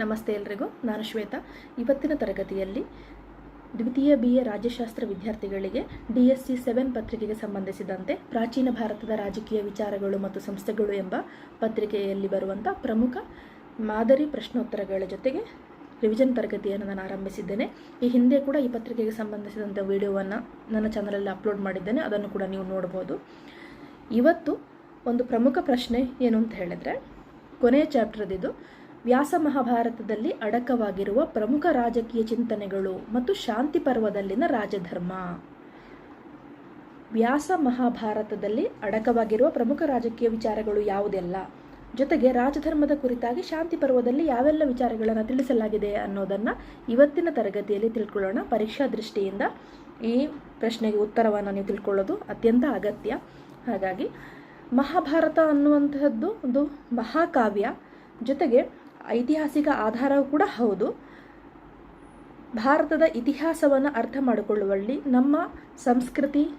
ನಮಸ್ತೆ ಎಲ್ರಿಗೂ, ನಾನು ಶ್ವೇತಾ. ಇವತ್ತಿನ ತರಗತಿಯಲ್ಲಿ ದ್ವಿತೀಯ ಬಿ ಎ ರಾಜ್ಯಶಾಸ್ತ್ರ ವಿದ್ಯಾರ್ಥಿಗಳಿಗೆ ಡಿ ಎಸ್ ಸಿ ಸೆವೆನ್ ಪತ್ರಿಕೆಗೆ ಸಂಬಂಧಿಸಿದಂತೆ ಪ್ರಾಚೀನ ಭಾರತದ ರಾಜಕೀಯ ವಿಚಾರಗಳು ಮತ್ತು ಸಂಸ್ಥೆಗಳು ಎಂಬ ಪತ್ರಿಕೆಯಲ್ಲಿ ಬರುವಂಥ ಪ್ರಮುಖ ಮಾದರಿ ಪ್ರಶ್ನೋತ್ತರಗಳ ಜೊತೆಗೆ ರಿವಿಷನ್ ತರಗತಿಯನ್ನು ನಾನು ಆರಂಭಿಸಿದ್ದೇನೆ. ಈ ಹಿಂದೆ ಕೂಡ ಈ ಪತ್ರಿಕೆಗೆ ಸಂಬಂಧಿಸಿದಂಥ ವಿಡಿಯೋವನ್ನು ನನ್ನ ಚಾನಲಲ್ಲಿ ಅಪ್ಲೋಡ್ ಮಾಡಿದ್ದೇನೆ. ಅದನ್ನು ಕೂಡ ನೀವು ನೋಡ್ಬೋದು. ಇವತ್ತು ಒಂದು ಪ್ರಮುಖ ಪ್ರಶ್ನೆ ಏನು ಅಂತ ಹೇಳಿದ್ರೆ, ಕೊನೆಯ ಚಾಪ್ಟರ್ ಇದು ವ್ಯಾಸ ಮಹಾಭಾರತದಲ್ಲಿ ಅಡಕವಾಗಿರುವ ಪ್ರಮುಖ ರಾಜಕೀಯ ಚಿಂತನೆಗಳು ಮತ್ತು ಶಾಂತಿ ಪರ್ವದಲ್ಲಿನ ರಾಜಧರ್ಮ. ವ್ಯಾಸ ಮಹಾಭಾರತದಲ್ಲಿ ಅಡಕವಾಗಿರುವ ಪ್ರಮುಖ ರಾಜಕೀಯ ವಿಚಾರಗಳು ಯಾವುದೆಲ್ಲ? ಜೊತೆಗೆ ರಾಜಧರ್ಮದ ಕುರಿತಾಗಿ ಶಾಂತಿ ಪರ್ವದಲ್ಲಿ ಯಾವೆಲ್ಲ ವಿಚಾರಗಳನ್ನು ತಿಳಿಸಲಾಗಿದೆ ಅನ್ನೋದನ್ನು ಇವತ್ತಿನ ತರಗತಿಯಲ್ಲಿ ತಿಳ್ಕೊಳ್ಳೋಣ. ಪರೀಕ್ಷಾ ದೃಷ್ಟಿಯಿಂದ ಈ ಪ್ರಶ್ನೆಗೆ ಉತ್ತರವನ್ನು ನೀವು ತಿಳ್ಕೊಳ್ಳೋದು ಅತ್ಯಂತ ಅಗತ್ಯ. ಹಾಗಾಗಿ ಮಹಾಭಾರತ ಅನ್ನುವಂತಹದ್ದು ಒಂದು ಮಹಾಕಾವ್ಯ. ಜೊತೆಗೆ ಐತಿಹಾಸಿಕ ಆಧಾರವೂ ಕೂಡ ಹೌದು. ಭಾರತದ ಇತಿಹಾಸವನ್ನು ಅರ್ಥ ಮಾಡಿಕೊಳ್ಳುವಲ್ಲಿ ನಮ್ಮ ಸಂಸ್ಕೃತಿ,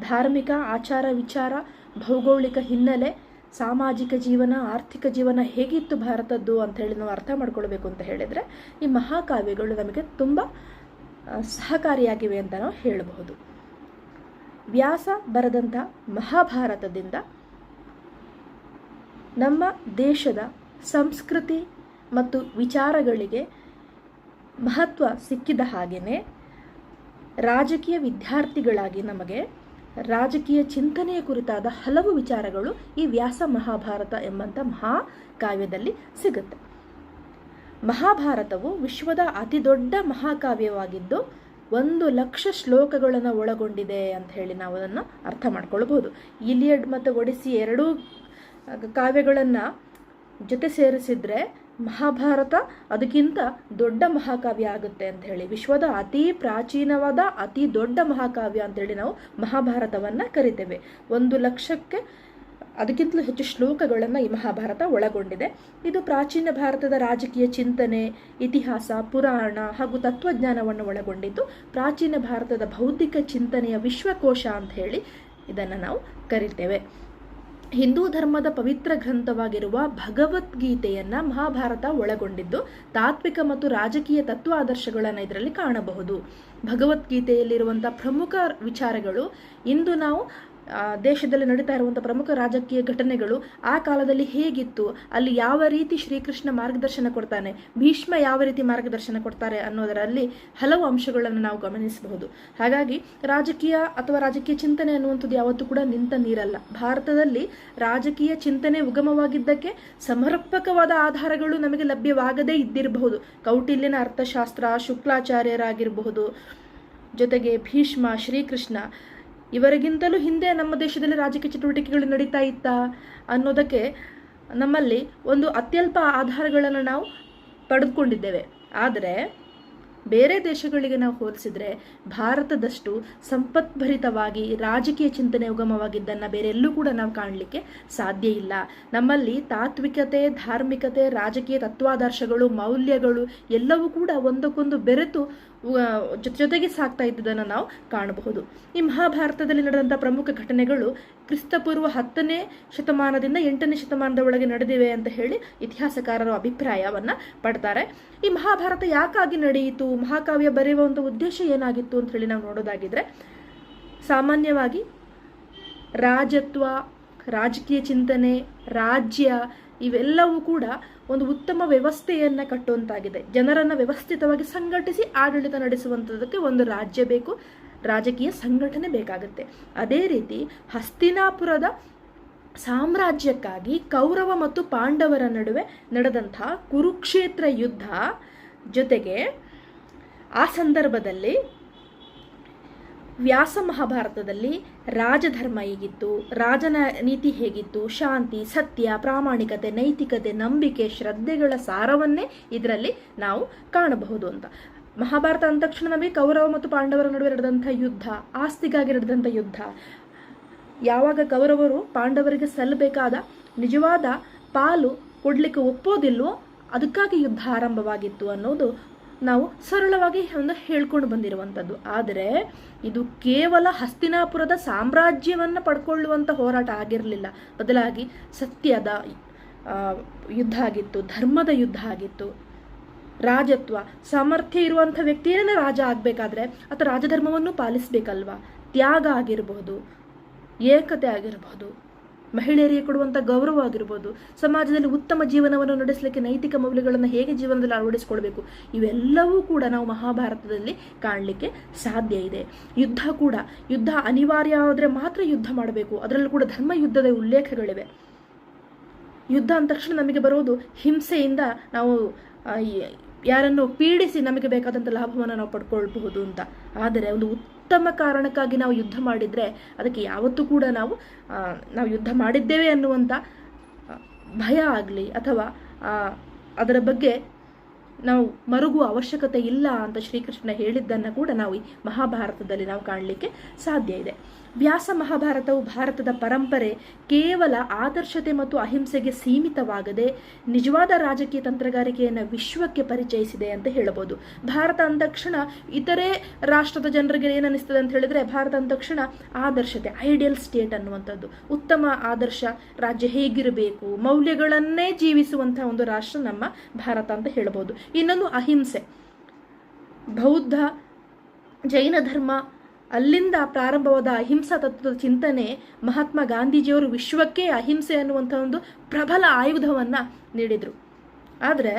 ಧಾರ್ಮಿಕ ಆಚಾರ ವಿಚಾರ, ಭೌಗೋಳಿಕ ಹಿನ್ನೆಲೆ, ಸಾಮಾಜಿಕ ಜೀವನ, ಆರ್ಥಿಕ ಜೀವನ ಹೇಗಿತ್ತು ಭಾರತದ್ದು ಅಂತ ಹೇಳಿ ನಾವು ಅರ್ಥ ಮಾಡ್ಕೊಳ್ಬೇಕು ಅಂತ ಹೇಳಿದರೆ ಈ ಮಹಾಕಾವ್ಯಗಳು ನಮಗೆ ತುಂಬ ಸಹಕಾರಿಯಾಗಿವೆ ಅಂತ ನಾವು ಹೇಳಬಹುದು. ವ್ಯಾಸ ಬರೆದಂಥ ಮಹಾಭಾರತದಿಂದ ನಮ್ಮ ದೇಶದ ಸಂಸ್ಕೃತಿ ಮತ್ತು ವಿಚಾರಗಳಿಗೆ ಮಹತ್ವ ಸಿಕ್ಕಿದ ಹಾಗೆಯೇ ರಾಜಕೀಯ ವಿದ್ಯಾರ್ಥಿಗಳಾಗಿ ನಮಗೆ ರಾಜಕೀಯ ಚಿಂತನೆಯ ಕುರಿತಾದ ಹಲವು ವಿಚಾರಗಳು ಈ ವ್ಯಾಸ ಮಹಾಭಾರತ ಎಂಬಂಥ ಮಹಾಕಾವ್ಯದಲ್ಲಿ ಸಿಗುತ್ತೆ. ಮಹಾಭಾರತವು ವಿಶ್ವದ ಅತಿ ದೊಡ್ಡ ಮಹಾಕಾವ್ಯವಾಗಿದ್ದು ಒಂದು ಲಕ್ಷ ಶ್ಲೋಕಗಳನ್ನು ಒಳಗೊಂಡಿದೆ ಅಂತ ಹೇಳಿ ನಾವು ಅದನ್ನು ಅರ್ಥ ಮಾಡ್ಕೊಳ್ಬೋದು. ಇಲಿಯಡ್ ಮತ್ತು ಒಡಿಸಿ ಎರಡೂ ಕಾವ್ಯಗಳನ್ನು ಜೊತೆ ಸೇರಿಸಿದ್ರೆ ಮಹಾಭಾರತ ಅದಕ್ಕಿಂತ ದೊಡ್ಡ ಮಹಾಕಾವ್ಯ ಆಗುತ್ತೆ ಅಂತ ಹೇಳಿ. ವಿಶ್ವದ ಅತಿ ಪ್ರಾಚೀನವಾದ, ಅತಿ ದೊಡ್ಡ ಮಹಾಕಾವ್ಯ ಅಂತೇಳಿ ನಾವು ಮಹಾಭಾರತವನ್ನು ಕರಿತೇವೆ. ಒಂದು ಲಕ್ಷಕ್ಕೆ ಅದಕ್ಕಿಂತಲೂ ಹೆಚ್ಚು ಶ್ಲೋಕಗಳನ್ನು ಈ ಮಹಾಭಾರತ ಒಳಗೊಂಡಿದೆ. ಇದು ಪ್ರಾಚೀನ ಭಾರತದ ರಾಜಕೀಯ ಚಿಂತನೆ, ಇತಿಹಾಸ, ಪುರಾಣ ಹಾಗೂ ತತ್ವಜ್ಞಾನವನ್ನು ಒಳಗೊಂಡಿದ್ದು, ಪ್ರಾಚೀನ ಭಾರತದ ಬೌದ್ಧಿಕ ಚಿಂತನೆಯ ವಿಶ್ವಕೋಶ ಅಂತ ಹೇಳಿ ಇದನ್ನು ನಾವು ಕರಿತೇವೆ. ಹಿಂದೂ ಧರ್ಮದ ಪವಿತ್ರ ಗ್ರಂಥವಾಗಿರುವ ಭಗವದ್ಗೀತೆಯನ್ನು ಮಹಾಭಾರತ ಒಳಗೊಂಡಿದ್ದು, ತಾತ್ವಿಕ ಮತ್ತು ರಾಜಕೀಯ ತತ್ವ ಆದರ್ಶಗಳನ್ನು ಇದರಲ್ಲಿ ಕಾಣಬಹುದು. ಭಗವದ್ಗೀತೆಯಲ್ಲಿರುವಂಥ ಪ್ರಮುಖ ವಿಚಾರಗಳು, ಇಂದು ನಾವು ದೇಶದಲ್ಲಿ ನಡೀತಾ ಇರುವಂಥ ಪ್ರಮುಖ ರಾಜಕೀಯ ಘಟನೆಗಳು ಆ ಕಾಲದಲ್ಲಿ ಹೇಗಿತ್ತು? ಅಲ್ಲಿ ಯಾವ ರೀತಿ ಶ್ರೀಕೃಷ್ಣ ಮಾರ್ಗದರ್ಶನ ಕೊಡ್ತಾನೆ? ಭೀಷ್ಮ ಯಾವ ರೀತಿ ಮಾರ್ಗದರ್ಶನ ಕೊಡ್ತಾರೆ ಅನ್ನೋದರಲ್ಲಿ ಹಲವು ಅಂಶಗಳನ್ನು ನಾವು ಗಮನಿಸಬಹುದು. ಹಾಗಾಗಿ ರಾಜಕೀಯ ಅಥವಾ ರಾಜಕೀಯ ಚಿಂತನೆ ಅನ್ನುವಂಥದ್ದು ಯಾವತ್ತೂ ಕೂಡ ನಿಂತ ನೀರಲ್ಲ. ಭಾರತದಲ್ಲಿ ರಾಜಕೀಯ ಚಿಂತನೆ ಉಗಮವಾಗಿದ್ದಕ್ಕೆ ಸಮರ್ಪಕವಾದ ಆಧಾರಗಳು ನಮಗೆ ಲಭ್ಯವಾಗದೇ ಇದ್ದಿರಬಹುದು. ಕೌಟಿಲ್ಯನ ಅರ್ಥಶಾಸ್ತ್ರ, ಶುಕ್ಲಾಚಾರ್ಯರಾಗಿರಬಹುದು. ಜೊತೆಗೆ ಭೀಷ್ಮ, ಶ್ರೀಕೃಷ್ಣ ಇವರಿಗಿಂತಲೂ ಹಿಂದೆ ನಮ್ಮ ದೇಶದಲ್ಲಿ ರಾಜಕೀಯ ಚಟುವಟಿಕೆಗಳು ನಡೀತಾ ಇತ್ತಾ ಅನ್ನೋದಕ್ಕೆ ನಮ್ಮಲ್ಲಿ ಒಂದು ಅತ್ಯಲ್ಪ ಆಧಾರಗಳನ್ನು ನಾವು ಪಡೆದುಕೊಂಡಿದ್ದೇವೆ. ಆದರೆ ಬೇರೆ ದೇಶಗಳಿಗೆ ನಾವು ಹೋಲಿಸಿದರೆ ಭಾರತದಷ್ಟು ಸಂಪತ್ಭರಿತವಾಗಿ ರಾಜಕೀಯ ಚಿಂತನೆ ಉಗಮವಾಗಿದ್ದನ್ನು ಬೇರೆ ಎಲ್ಲೂ ಕೂಡ ನಾವು ಕಾಣಲಿಕ್ಕೆ ಸಾಧ್ಯ ಇಲ್ಲ. ನಮ್ಮಲ್ಲಿ ತಾತ್ವಿಕತೆ, ಧಾರ್ಮಿಕತೆ, ರಾಜಕೀಯ ತತ್ವಾದರ್ಶಗಳು, ಮೌಲ್ಯಗಳು ಎಲ್ಲವೂ ಕೂಡ ಒಂದಕ್ಕೊಂದು ಬೆರೆತು ಜೊತೆ ಜೊತೆಗೆ ಸಾಗ್ತಾ ಇದ್ದುದನ್ನು ನಾವು ಕಾಣಬಹುದು. ಈ ಮಹಾಭಾರತದಲ್ಲಿ ನಡೆದಂಥ ಪ್ರಮುಖ ಘಟನೆಗಳು ಕ್ರಿಸ್ತಪೂರ್ವ ಹತ್ತನೇ ಶತಮಾನದಿಂದ ಎಂಟನೇ ಶತಮಾನದ ಒಳಗೆ ನಡೆದಿವೆ ಅಂತ ಹೇಳಿ ಇತಿಹಾಸಕಾರರು ಅಭಿಪ್ರಾಯವನ್ನು ಪಡ್ತಾರೆ. ಈ ಮಹಾಭಾರತ ಯಾಕಾಗಿ ನಡೆಯಿತು, ಮಹಾಕಾವ್ಯ ಬರೆಯುವಂಥ ಉದ್ದೇಶ ಏನಾಗಿತ್ತು ಅಂತ ಹೇಳಿ ನಾವು ನೋಡೋದಾಗಿದ್ರೆ, ಸಾಮಾನ್ಯವಾಗಿ ರಾಜತ್ವ, ರಾಜಕೀಯ ಚಿಂತನೆ, ರಾಜ್ಯ ಇವೆಲ್ಲವೂ ಕೂಡ ಒಂದು ಉತ್ತಮ ವ್ಯವಸ್ಥೆಯನ್ನು ಕಟ್ಟುವಂತಾಗಿದೆ. ಜನರನ್ನು ವ್ಯವಸ್ಥಿತವಾಗಿ ಸಂಘಟಿಸಿ ಆಡಳಿತ ನಡೆಸುವಂಥದ್ದಕ್ಕೆ ಒಂದು ರಾಜ್ಯ ಬೇಕು, ರಾಜಕೀಯ ಸಂಘಟನೆ ಬೇಕಾಗುತ್ತೆ. ಅದೇ ರೀತಿ ಹಸ್ತಿನಾಪುರದ ಸಾಮ್ರಾಜ್ಯಕ್ಕಾಗಿ ಕೌರವ ಮತ್ತು ಪಾಂಡವರ ನಡುವೆ ನಡೆದಂಥ ಕುರುಕ್ಷೇತ್ರ ಯುದ್ಧ ಜೊತೆಗೆ ಆ ಸಂದರ್ಭದಲ್ಲಿ ವ್ಯಾಸ ಮಹಾಭಾರತದಲ್ಲಿ ರಾಜಧರ್ಮ ಹೇಗಿತ್ತು, ರಾಜನ ನೀತಿ ಹೇಗಿತ್ತು, ಶಾಂತಿ, ಸತ್ಯ, ಪ್ರಾಮಾಣಿಕತೆ, ನೈತಿಕತೆ, ನಂಬಿಕೆ, ಶ್ರದ್ಧೆಗಳ ಸಾರವನ್ನೇ ಇದರಲ್ಲಿ ನಾವು ಕಾಣಬಹುದು ಅಂತ. ಮಹಾಭಾರತ ಅಂದ ತಕ್ಷಣ ನಮಗೆ ಕೌರವ ಮತ್ತು ಪಾಂಡವರ ನಡುವೆ ನಡೆದಂಥ ಯುದ್ಧ, ಆಸ್ತಿಗಾಗಿ ನಡೆದಂಥ ಯುದ್ಧ, ಯಾವಾಗ ಕೌರವರು ಪಾಂಡವರಿಗೆ ಸಲ್ಲಬೇಕಾದ ನಿಜವಾದ ಪಾಲು ಕೊಡಲಿಕ್ಕೆ ಒಪ್ಪೋದಿಲ್ವೋ, ಅದಕ್ಕಾಗಿ ಯುದ್ಧ ಆರಂಭವಾಗಿತ್ತು ಅನ್ನೋದು ನಾವು ಸರಳವಾಗಿ ಒಂದು ಹೇಳ್ಕೊಂಡು ಬಂದಿರುವಂಥದ್ದು. ಆದರೆ ಇದು ಕೇವಲ ಹಸ್ತಿನಾಪುರದ ಸಾಮ್ರಾಜ್ಯವನ್ನು ಪಡ್ಕೊಳ್ಳುವಂಥ ಹೋರಾಟ ಆಗಿರಲಿಲ್ಲ. ಬದಲಾಗಿ ಸತ್ಯದ ಯುದ್ಧ ಆಗಿತ್ತು, ಧರ್ಮದ ಯುದ್ಧ ಆಗಿತ್ತು. ರಾಜತ್ವ, ಸಾಮರ್ಥ್ಯ ಇರುವಂಥ ವ್ಯಕ್ತಿಯೇ ರಾಜ ಆಗಬೇಕಾದ್ರೆ ಆತ ರಾಜಧರ್ಮವನ್ನು ಪಾಲಿಸಬೇಕಲ್ವಾ? ತ್ಯಾಗ ಆಗಿರಬಹುದು ಏಕತೆ ಆಗಿರಬಹುದು ಮಹಿಳೆಯರಿಗೆ ಕೊಡುವಂಥ ಗೌರವ ಆಗಿರ್ಬೋದು, ಸಮಾಜದಲ್ಲಿ ಉತ್ತಮ ಜೀವನವನ್ನು ನಡೆಸಲಿಕ್ಕೆ ನೈತಿಕ ಮೌಲ್ಯಗಳನ್ನು ಹೇಗೆ ಜೀವನದಲ್ಲಿ ಅಳವಡಿಸಿಕೊಳ್ಬೇಕು, ಇವೆಲ್ಲವೂ ಕೂಡ ನಾವು ಮಹಾಭಾರತದಲ್ಲಿ ಕಾಣಲಿಕ್ಕೆ ಸಾಧ್ಯ ಇದೆ. ಯುದ್ಧ ಕೂಡ, ಯುದ್ಧ ಅನಿವಾರ್ಯ ಆದರೆ ಮಾತ್ರ ಯುದ್ಧ ಮಾಡಬೇಕು, ಅದರಲ್ಲೂ ಕೂಡ ಧರ್ಮ ಯುದ್ಧದ ಉಲ್ಲೇಖಗಳಿವೆ. ಯುದ್ಧ ಅಂದ ತಕ್ಷಣ ನಮಗೆ ಬರೋದು ಹಿಂಸೆಯಿಂದ ನಾವು ಯಾರನ್ನು ಪೀಡಿಸಿ ನಮಗೆ ಬೇಕಾದಂಥ ಲಾಭವನ್ನು ನಾವು ಪಡ್ಕೊಳ್ಬಹುದು ಅಂತ. ಆದರೆ ಒಂದು ಉತ್ತಮ ಕಾರಣಕ್ಕಾಗಿ ನಾವು ಯುದ್ಧ ಮಾಡಿದರೆ ಅದಕ್ಕೆ ಯಾವತ್ತೂ ಕೂಡ ನಾವು ನಾವು ಯುದ್ಧ ಮಾಡಿದ್ದೇವೆ ಅನ್ನುವಂಥ ಭಯ ಆಗಲಿ ಅಥವಾ ಅದರ ಬಗ್ಗೆ ನಾವು ಮರುಗುವ ಅವಶ್ಯಕತೆ ಇಲ್ಲ ಅಂತ ಶ್ರೀಕೃಷ್ಣ ಹೇಳಿದ್ದನ್ನು ಕೂಡ ನಾವು ಈ ಮಹಾಭಾರತದಲ್ಲಿ ನಾವು ಕಾಣಲಿಕ್ಕೆ ಸಾಧ್ಯ ಇದೆ. ವ್ಯಾಸ ಮಹಾಭಾರತವು ಭಾರತದ ಪರಂಪರೆ ಕೇವಲ ಆದರ್ಶತೆ ಮತ್ತು ಅಹಿಂಸೆಗೆ ಸೀಮಿತವಾಗದೆ ನಿಜವಾದ ರಾಜಕೀಯ ತಂತ್ರಗಾರಿಕೆಯನ್ನು ವಿಶ್ವಕ್ಕೆ ಪರಿಚಯಿಸಿದೆ ಅಂತ ಹೇಳಬಹುದು ಭಾರತ ಅಂದ ತಕ್ಷಣ ಇತರೆ ರಾಷ್ಟ್ರದ ಜನರಿಗೆ ಏನನ್ನಿಸ್ತದೆ ಅಂತ ಹೇಳಿದ್ರೆ ಭಾರತ ಅಂದ ತಕ್ಷಣ ಆದರ್ಶತೆ ಐಡಿಯಲ್ ಸ್ಟೇಟ್ ಅನ್ನುವಂಥದ್ದು. ಉತ್ತಮ ಆದರ್ಶ ರಾಜ್ಯ ಹೇಗಿರಬೇಕು, ಮೌಲ್ಯಗಳನ್ನೇ ಜೀವಿಸುವಂತಹ ಒಂದು ರಾಷ್ಟ್ರ ನಮ್ಮ ಭಾರತ ಅಂತ ಹೇಳಬಹುದು ಇನ್ನೊಂದು ಅಹಿಂಸೆ. ಬೌದ್ಧ ಜೈನ ಧರ್ಮ ಅಲ್ಲಿಂದ ಪ್ರಾರಂಭವಾದ ಅಹಿಂಸಾ ತತ್ವದ ಚಿಂತನೆ ಮಹಾತ್ಮ ಗಾಂಧೀಜಿಯವರು ವಿಶ್ವಕ್ಕೆ ಅಹಿಂಸೆ ಅನ್ನುವಂಥ ಒಂದು ಪ್ರಬಲ ಆಯುಧವನ್ನು ನೀಡಿದರು. ಆದರೆ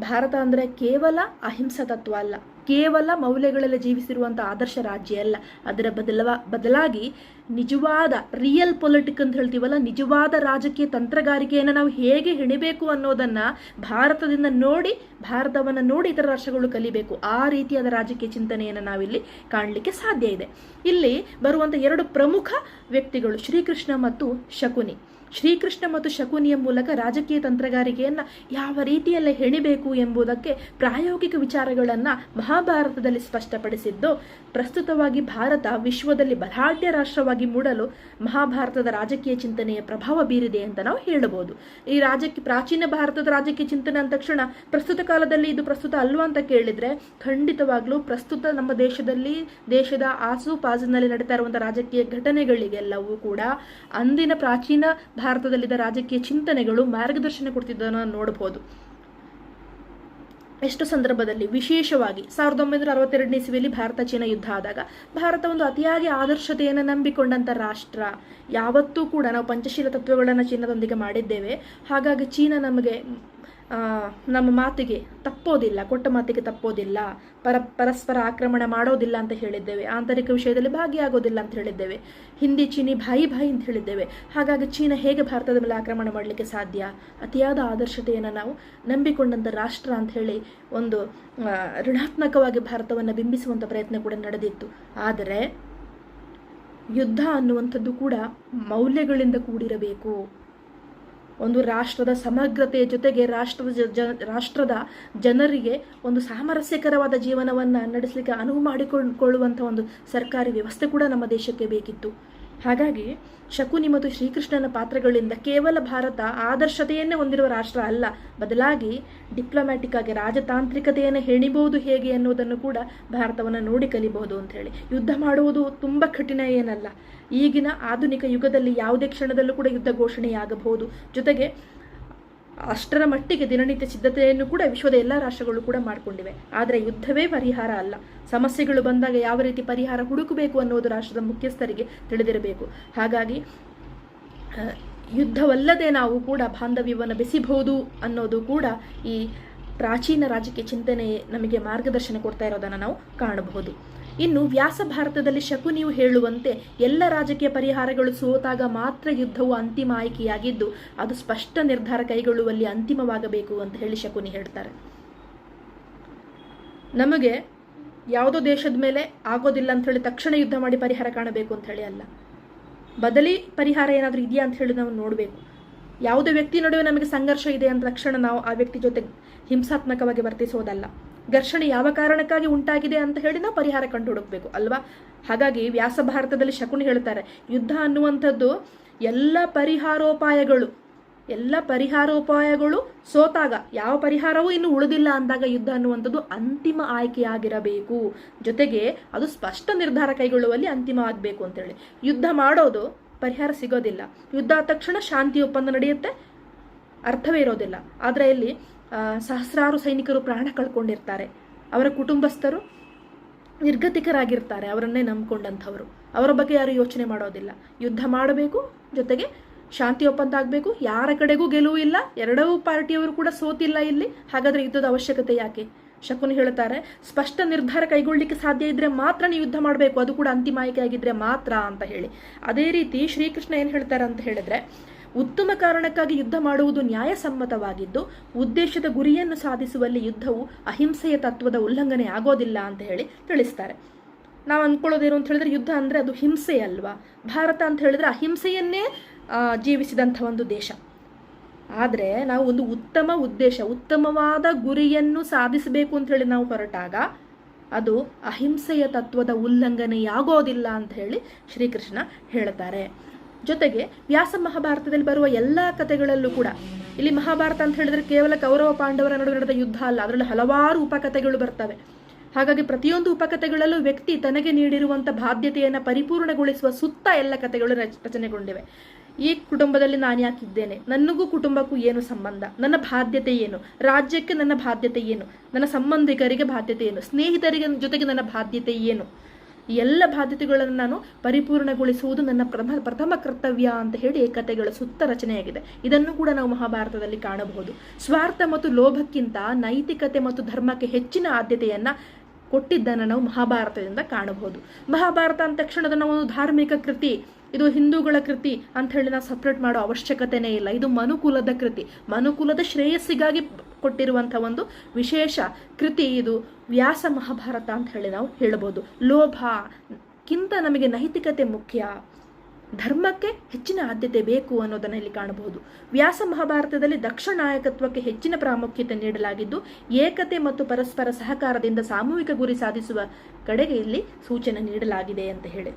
ಭಾರತ ಅಂದರೆ ಕೇವಲ ಅಹಿಂಸಾ ತತ್ವ ಅಲ್ಲ. ಕೇವಲ ಮೌಲ್ಯಗಳಲ್ಲಿ ಜೀವಿಸಿರುವಂಥ ಆದರ್ಶ ರಾಜ್ಯ ಅಲ್ಲ. ಅದರ ಬದಲವ, ಬದಲಾಗಿ ನಿಜವಾದ ರಿಯಲ್ ಪೊಲಿಟಿಕ್ ಅಂತ ಹೇಳ್ತೀವಲ್ಲ, ನಿಜವಾದ ರಾಜಕೀಯ ತಂತ್ರಗಾರಿಕೆಯನ್ನು ನಾವು ಹೇಗೆ ಹೆಣಿಬೇಕು ಅನ್ನೋದನ್ನು ಭಾರತದಿಂದ ನೋಡಿ, ಭಾರತವನ್ನು ನೋಡಿ ಇತರ ರಾಷ್ಟ್ರಗಳು ಕಲಿಬೇಕು. ಆ ರೀತಿಯಾದ ರಾಜಕೀಯ ಚಿಂತನೆಯನ್ನು ನಾವಿಲ್ಲಿ ಕಾಣಲಿಕ್ಕೆ ಸಾಧ್ಯ ಇದೆ. ಇಲ್ಲಿ ಬರುವಂಥ ಎರಡು ಪ್ರಮುಖ ವ್ಯಕ್ತಿಗಳು ಶ್ರೀಕೃಷ್ಣ ಮತ್ತು ಶಕುನಿ. ಶ್ರೀಕೃಷ್ಣ ಮತ್ತು ಶಕುನಿಯ ಮೂಲಕ ರಾಜಕೀಯ ತಂತ್ರಗಾರಿಕೆಯನ್ನು ಯಾವ ರೀತಿಯಲ್ಲಿ ಹೆಣಿಬೇಕು ಎಂಬುದಕ್ಕೆ ಪ್ರಾಯೋಗಿಕ ವಿಚಾರಗಳನ್ನು ಮಹಾಭಾರತದಲ್ಲಿ ಸ್ಪಷ್ಟಪಡಿಸಿದ್ದು, ಪ್ರಸ್ತುತವಾಗಿ ಭಾರತ ವಿಶ್ವದಲ್ಲಿ ಬಲಾಢ್ಯ ರಾಷ್ಟ್ರವಾಗಿ ಮೂಡಲು ಮಹಾಭಾರತದ ರಾಜಕೀಯ ಚಿಂತನೆಯ ಪ್ರಭಾವ ಬೀರಿದೆ ಅಂತ ನಾವು ಹೇಳಬಹುದು. ಈ ರಾಜಕೀಯ, ಪ್ರಾಚೀನ ಭಾರತದ ರಾಜಕೀಯ ಚಿಂತನೆ ಅಂದ ತಕ್ಷಣ ಪ್ರಸ್ತುತ ಕಾಲದಲ್ಲಿ ಇದು ಪ್ರಸ್ತುತ ಅಲ್ವಾ ಅಂತ ಕೇಳಿದ್ರೆ, ಖಂಡಿತವಾಗ್ಲೂ ಪ್ರಸ್ತುತ ನಮ್ಮ ದೇಶದಲ್ಲಿ, ದೇಶದ ಆಸುಪಾಸಿನಲ್ಲಿ ನಡೀತಾ ಇರುವಂತಹ ರಾಜಕೀಯ ಘಟನೆಗಳಿಗೆಲ್ಲವೂ ಕೂಡ ಅಂದಿನ ಪ್ರಾಚೀನ ಭಾರತದಲ್ಲಿದ್ದ ರಾಜಕೀಯ ಚಿಂತನೆಗಳು ಮಾರ್ಗದರ್ಶನ ಕೊಡ್ತಿದ್ದನ್ನು ನೋಡಬಹುದು ಎಷ್ಟು ಸಂದರ್ಭದಲ್ಲಿ ವಿಶೇಷವಾಗಿ ಸಾವಿರದ ಒಂಬೈನೂರ ಅರವತ್ತೆರಡನೇ ಇಸವಿಯಲ್ಲಿ ಭಾರತ ಚೀನಾ ಯುದ್ಧ ಆದಾಗ ಭಾರತ ಒಂದು ಅತಿಯಾಗಿ ಆದರ್ಶತೆಯನ್ನು ನಂಬಿಕೊಂಡಂಥ ರಾಷ್ಟ್ರ. ಯಾವತ್ತೂ ಕೂಡ ನಾವು ಪಂಚಶೀಲ ತತ್ವಗಳನ್ನು ಚೀನಾದೊಂದಿಗೆ ಮಾಡಿದ್ದೇವೆ. ಹಾಗಾಗಿ ಚೀನಾ ನಮಗೆ ನಮ್ಮ ಮಾತಿಗೆ ತಪ್ಪೋದಿಲ್ಲ, ಕೊಟ್ಟ ಮಾತಿಗೆ ತಪ್ಪೋದಿಲ್ಲ, ಪರ, ಪರಸ್ಪರ ಆಕ್ರಮಣ ಮಾಡೋದಿಲ್ಲ ಅಂತ ಹೇಳಿದ್ದೇವೆ, ಆಂತರಿಕ ವಿಷಯದಲ್ಲಿ ಭಾಗಿಯಾಗೋದಿಲ್ಲ ಅಂತ ಹೇಳಿದ್ದೇವೆ, ಹಿಂದಿ, ಚೀನಿ, ಭಾಯಿ ಭಾಯಿ ಅಂತ ಹೇಳಿದ್ದೇವೆ. ಹಾಗಾಗಿ ಚೀನಾ ಹೇಗೆ ಭಾರತದ ಮೇಲೆ ಆಕ್ರಮಣ ಮಾಡಲಿಕ್ಕೆ ಸಾಧ್ಯ? ಅತಿಯಾದ ಆದರ್ಶತೆಯನ್ನು ನಾವು ನಂಬಿಕೊಂಡಂಥ ರಾಷ್ಟ್ರ ಅಂತ ಹೇಳಿ ಒಂದು ಋಣಾತ್ಮಕವಾಗಿ ಭಾರತವನ್ನು ಬಿಂಬಿಸುವಂಥ ಪ್ರಯತ್ನ ಕೂಡ ನಡೆದಿತ್ತು. ಆದರೆ, ಯುದ್ಧ ಅನ್ನುವಂಥದ್ದು ಕೂಡ ಮೌಲ್ಯಗಳಿಂದ ಕೂಡಿರಬೇಕು. ಒಂದು ರಾಷ್ಟ್ರದ ಸಮಗ್ರತೆಯ ಜೊತೆಗೆ ರಾಷ್ಟ್ರದ ಜ- ರಾಷ್ಟ್ರದ ಜನರಿಗೆ ಒಂದು ಸಾಮರಸ್ಯಕರವಾದ ಜೀವನವನ್ನು ನಡೆಸಲಿಕ್ಕೆ ಅನುವು ಮಾಡಿಕೊಳ್ಳುವಂಥ ಒಂದು ಸರ್ಕಾರಿ ವ್ಯವಸ್ಥೆ ಕೂಡ ನಮ್ಮ ದೇಶಕ್ಕೆ ಬೇಕಿತ್ತು. ಹಾಗಾಗಿ ಶಕುನಿ ಮತ್ತು ಶ್ರೀಕೃಷ್ಣನ ಪಾತ್ರಗಳಿಂದ ಕೇವಲ ಭಾರತ ಆದರ್ಶತೆಯನ್ನೇ ಹೊಂದಿರುವ ರಾಷ್ಟ್ರ ಅಲ್ಲ. ಬದಲಾಗಿ ಡಿಪ್ಲೊಮ್ಯಾಟಿಕ್ ಆಗಿ ರಾಜತಾಂತ್ರಿಕತೆಯನ್ನು ಹೆಣಿಬಹುದು ಹೇಗೆ ಅನ್ನೋದನ್ನು ಕೂಡ ಭಾರತವನ್ನು ನೋಡಿ ಕಲಿಬಹುದು ಅಂತ ಹೇಳಿ ಯುದ್ಧ ಮಾಡುವುದು ತುಂಬ ಕಠಿಣ ಏನಲ್ಲ. ಈಗಿನ ಆಧುನಿಕ ಯುಗದಲ್ಲಿ ಯಾವುದೇ ಕ್ಷಣದಲ್ಲೂ ಕೂಡ ಯುದ್ಧ ಘೋಷಣೆಯಾಗಬಹುದು. ಜೊತೆಗೆ ಅಷ್ಟರ ಮಟ್ಟಿಗೆ ದಿನನಿತ್ಯ ಸಿದ್ಧತೆಯನ್ನು ಕೂಡ ವಿಶ್ವದ ಎಲ್ಲ ರಾಷ್ಟ್ರಗಳು ಕೂಡ ಮಾಡಿಕೊಂಡಿವೆ. ಆದರೆ ಯುದ್ಧವೇ ಪರಿಹಾರ ಅಲ್ಲ. ಸಮಸ್ಯೆಗಳು ಬಂದಾಗ ಯಾವ ರೀತಿ ಪರಿಹಾರ ಹುಡುಕಬೇಕು ಅನ್ನೋದು ರಾಷ್ಟ್ರದ ಮುಖ್ಯಸ್ಥರಿಗೆ ತಿಳಿದಿರಬೇಕು. ಹಾಗಾಗಿ ಯುದ್ಧವಲ್ಲದೆ ನಾವು ಕೂಡ ಬಾಂಧವ್ಯವನ್ನು ಬೆಸಿಬಹುದು ಅನ್ನೋದು ಕೂಡ ಈ ಪ್ರಾಚೀನ ರಾಜಕೀಯ ಚಿಂತನೆ ನಮಗೆ ಮಾರ್ಗದರ್ಶನ ಕೊಡ್ತಾ ಇರೋದನ್ನು ನಾವು ಕಾಣಬಹುದು. ಇನ್ನು ವ್ಯಾಸ ಭಾರತದಲ್ಲಿ ಶಕುನಿಯು ಹೇಳುವಂತೆ ಎಲ್ಲ ರಾಜಕೀಯ ಪರಿಹಾರಗಳು ಸೋತಾಗ ಮಾತ್ರ ಯುದ್ಧವು ಅಂತಿಮ ಆಯ್ಕೆಯಾಗಿದ್ದು, ಅದು ಸ್ಪಷ್ಟ ನಿರ್ಧಾರ ಕೈಗೊಳ್ಳುವಲ್ಲಿ ಅಂತಿಮವಾಗಬೇಕು ಅಂತ ಹೇಳಿ ಶಕುನಿ ಹೇಳ್ತಾರೆ. ನಮಗೆ ಯಾವುದೋ ದೇಶದ ಮೇಲೆ ಆಗೋದಿಲ್ಲ ಅಂತ ಹೇಳಿ ತಕ್ಷಣ ಯುದ್ಧ ಮಾಡಿ ಪರಿಹಾರ ಕಾಣಬೇಕು ಅಂತ ಹೇಳಿ ಅಲ್ಲ. ಬದಲಿ ಪರಿಹಾರ ಏನಾದರೂ ಇದೆಯಾ ಅಂತ ಹೇಳಿ ನಾವು ನೋಡಬೇಕು. ಯಾವುದೇ ವ್ಯಕ್ತಿ ನಡುವೆ ನಮಗೆ ಸಂಘರ್ಷ ಇದೆ ಅಂದ ತಕ್ಷಣ ನಾವು ಆ ವ್ಯಕ್ತಿ ಜೊತೆ ಹಿಂಸಾತ್ಮಕವಾಗಿ ವರ್ತಿಸೋದಲ್ಲ. ಘರ್ಷಣೆ ಯಾವ ಕಾರಣಕ್ಕಾಗಿ ಉಂಟಾಗಿದೆ ಅಂತ ಹೇಳಿ ನಾವು ಪರಿಹಾರ ಕಂಡು ಹುಡುಕ್ಬೇಕು ಅಲ್ವಾ? ಹಾಗಾಗಿ ವ್ಯಾಸ ಭಾರತದಲ್ಲಿ ಶಕುನಿ ಹೇಳ್ತಾರೆ, ಯುದ್ಧ ಅನ್ನುವಂಥದ್ದು ಎಲ್ಲ ಪರಿಹಾರೋಪಾಯಗಳು ಎಲ್ಲ ಪರಿಹಾರೋಪಾಯಗಳು ಸೋತಾಗ, ಯಾವ ಪರಿಹಾರವೂ ಇನ್ನು ಉಳಿದಿಲ್ಲ ಅಂದಾಗ ಯುದ್ಧ ಅನ್ನುವಂಥದ್ದು ಅಂತಿಮ ಆಯ್ಕೆಯಾಗಿರಬೇಕು. ಜೊತೆಗೆ ಅದು ಸ್ಪಷ್ಟ ನಿರ್ಧಾರ ಕೈಗೊಳ್ಳುವಲ್ಲಿ ಅಂತಿಮ ಆಗಬೇಕು ಅಂತೇಳಿ. ಯುದ್ಧ ಮಾಡೋದು ಪರಿಹಾರ ಸಿಗೋದಿಲ್ಲ. ಯುದ್ಧ ಆದ ತಕ್ಷಣ ಶಾಂತಿ ಒಪ್ಪಂದ ನಡೆಯುತ್ತೆ, ಅರ್ಥವೇ ಇರೋದಿಲ್ಲ. ಆದರೆ ಇಲ್ಲಿ ಸಹಸ್ರಾರು ಸೈನಿಕರು ಪ್ರಾಣ ಕಳ್ಕೊಂಡಿರ್ತಾರೆ. ಅವರ ಕುಟುಂಬಸ್ಥರು ನಿರ್ಗತಿಕರಾಗಿರ್ತಾರೆ ಅವರನ್ನೇ ನಂಬ್ಕೊಂಡಂಥವರು. ಅವರ ಬಗ್ಗೆ ಯಾರು ಯೋಚನೆ ಮಾಡೋದಿಲ್ಲ. ಯುದ್ಧ ಮಾಡಬೇಕು, ಜೊತೆಗೆ ಶಾಂತಿ ಒಪ್ಪಂದ ಆಗಬೇಕು. ಯಾರ ಕಡೆಗೂ ಗೆಲುವು ಇಲ್ಲ. ಎರಡೂ ಪಾರ್ಟಿಯವರು ಕೂಡ ಸೋತಿಲ್ಲ ಇಲ್ಲಿ. ಹಾಗಾದರೆ ಯುದ್ಧದ ಅವಶ್ಯಕತೆ ಯಾಕೆ? ಶಕುನಿ ಹೇಳ್ತಾರೆ, ಸ್ಪಷ್ಟ ನಿರ್ಧಾರ ಕೈಗೊಳ್ಳಲಿಕ್ಕೆ ಸಾಧ್ಯ ಇದ್ರೆ ಮಾತ್ರ ನೀವು ಯುದ್ಧ ಮಾಡಬೇಕು. ಅದು ಕೂಡ ಅಂತಿಮ ಆಯ್ಕೆ ಆಗಿದ್ರೆ ಮಾತ್ರ, ಅಂತ ಹೇಳಿ. ಅದೇ ರೀತಿ ಶ್ರೀಕೃಷ್ಣ ಏನು ಹೇಳ್ತಾರೆ ಅಂತ ಹೇಳಿದ್ರೆ ಉತ್ತಮ ಕಾರಣಕ್ಕಾಗಿ ಯುದ್ಧ ಮಾಡುವುದು ನ್ಯಾಯಸಮ್ಮತವಾಗಿದ್ದು, ಉದ್ದೇಶದ ಗುರಿಯನ್ನು ಸಾಧಿಸುವಲ್ಲಿ ಯುದ್ಧವು ಅಹಿಂಸೆಯ ತತ್ವದ ಉಲ್ಲಂಘನೆ ಆಗೋದಿಲ್ಲ ಅಂತ ಹೇಳಿ ತಿಳಿಸ್ತಾರೆ. ನಾವು ಅಂದ್ಕೊಳ್ಳೋದೇನು ಅಂತ ಹೇಳಿದ್ರೆ ಯುದ್ಧ ಅಂದರೆ ಅದು ಹಿಂಸೆ ಅಲ್ವಾ? ಭಾರತ ಅಂತ ಹೇಳಿದ್ರೆ ಅಹಿಂಸೆಯನ್ನೇ ಜೀವಿಸಿದಂಥ ಒಂದು ದೇಶ. ಆದರೆ ನಾವು ಒಂದು ಉತ್ತಮ ಉದ್ದೇಶ, ಉತ್ತಮವಾದ ಗುರಿಯನ್ನು ಸಾಧಿಸಬೇಕು ಅಂತ ಹೇಳಿ ನಾವು ಹೊರಟಾಗ ಅದು ಅಹಿಂಸೆಯ ತತ್ವದ ಉಲ್ಲಂಘನೆಯಾಗೋದಿಲ್ಲ ಅಂತ ಹೇಳಿ ಶ್ರೀಕೃಷ್ಣ ಹೇಳ್ತಾರೆ. ಜೊತೆಗೆ ವ್ಯಾಸ ಮಹಾಭಾರತದಲ್ಲಿ ಬರುವ ಎಲ್ಲ ಕಥೆಗಳಲ್ಲೂ ಕೂಡ, ಇಲ್ಲಿ ಮಹಾಭಾರತ ಅಂತ ಹೇಳಿದ್ರೆ ಕೇವಲ ಕೌರವ ಪಾಂಡವರ ನಡುವೆ ನಡೆದ ಯುದ್ಧ ಅಲ್ಲ, ಅದರಲ್ಲಿ ಹಲವಾರು ಉಪಕಥೆಗಳು ಬರ್ತವೆ. ಹಾಗಾಗಿ ಪ್ರತಿಯೊಂದು ಉಪಕಥೆಗಳಲ್ಲೂ ವ್ಯಕ್ತಿ ತನಗೆ ನೀಡಿರುವಂಥ ಬಾಧ್ಯತೆಯನ್ನು ಪರಿಪೂರ್ಣಗೊಳಿಸುವ ಸುತ್ತ ಎಲ್ಲ ಕಥೆಗಳು ರಚ, ರಚನೆಗೊಂಡಿವೆ. ಈ ಕುಟುಂಬದಲ್ಲಿ ನಾನು ಯಾಕಿದ್ದೇನೆ ನನಗೂ ಕುಟುಂಬಕ್ಕೂ ಏನು ಸಂಬಂಧ? ನನ್ನ ಬಾಧ್ಯತೆ ಏನು? ರಾಜ್ಯಕ್ಕೆ ನನ್ನ ಬಾಧ್ಯತೆ ಏನು? ನನ್ನ ಸಂಬಂಧಿಕರಿಗೆ ಬಾಧ್ಯತೆ ಏನು? ಸ್ನೇಹಿತರಿಗೆ ಜೊತೆಗೆ ನನ್ನ ಬಾಧ್ಯತೆ ಏನು? ಈ ಎಲ್ಲ ಬಾಧ್ಯತೆಗಳನ್ನು ನಾನು ಪರಿಪೂರ್ಣಗೊಳಿಸುವುದು ನನ್ನ ಪ್ರಥಮ ಪ್ರಥಮ ಕರ್ತವ್ಯ ಅಂತ ಹೇಳಿ ಈ ಕಥೆಗಳ ಸುತ್ತ ರಚನೆಯಾಗಿದೆ. ಇದನ್ನು ಕೂಡ ನಾವು ಮಹಾಭಾರತದಲ್ಲಿ ಕಾಣಬಹುದು. ಸ್ವಾರ್ಥ ಮತ್ತು ಲೋಭಕ್ಕಿಂತ ನೈತಿಕತೆ ಮತ್ತು ಧರ್ಮಕ್ಕೆ ಹೆಚ್ಚಿನ ಆದ್ಯತೆಯನ್ನು ಕೊಟ್ಟಿದ್ದನ್ನು ನಾವು ಮಹಾಭಾರತದಿಂದ ಕಾಣಬಹುದು. ಮಹಾಭಾರತ ಅಂದ ತಕ್ಷಣ ನಾವು ಒಂದು ಧಾರ್ಮಿಕ ಕೃತಿ, ಇದು ಹಿಂದೂಗಳ ಕೃತಿ ಅಂತ ಹೇಳಿ ನಾವು ಸಪ್ರೇಟ್ ಮಾಡೋ ಅವಶ್ಯಕತೆನೇ ಇಲ್ಲ. ಇದು ಮನುಕುಲದ ಕೃತಿ. ಮನುಕುಲದ ಶ್ರೇಯಸ್ಸಿಗಾಗಿ ಕೊಟ್ಟಿರುವಂಥ ಒಂದು ವಿಶೇಷ ಕೃತಿ ಇದು ವ್ಯಾಸ ಮಹಾಭಾರತ ಅಂತ ಹೇಳಿ ನಾವು ಹೇಳಬಹುದು ಲೋಭಕ್ಕಿಂತ ನಮಗೆ ನೈತಿಕತೆ ಮುಖ್ಯ. ಧರ್ಮಕ್ಕೆ ಹೆಚ್ಚಿನ ಆದ್ಯತೆ ಬೇಕು ಅನ್ನೋದನ್ನು ಇಲ್ಲಿ ಕಾಣಬಹುದು. ವ್ಯಾಸ ಮಹಾಭಾರತದಲ್ಲಿ ದಕ್ಷ ನಾಯಕತ್ವಕ್ಕೆ ಹೆಚ್ಚಿನ ಪ್ರಾಮುಖ್ಯತೆ ನೀಡಲಾಗಿದ್ದು, ಏಕತೆ ಮತ್ತು ಪರಸ್ಪರ ಸಹಕಾರದಿಂದ ಸಾಮೂಹಿಕ ಗುರಿ ಸಾಧಿಸುವ ಕಡೆಗೆ ಇಲ್ಲಿ ಸೂಚನೆ ನೀಡಲಾಗಿದೆ ಅಂತ ಹೇಳಿ.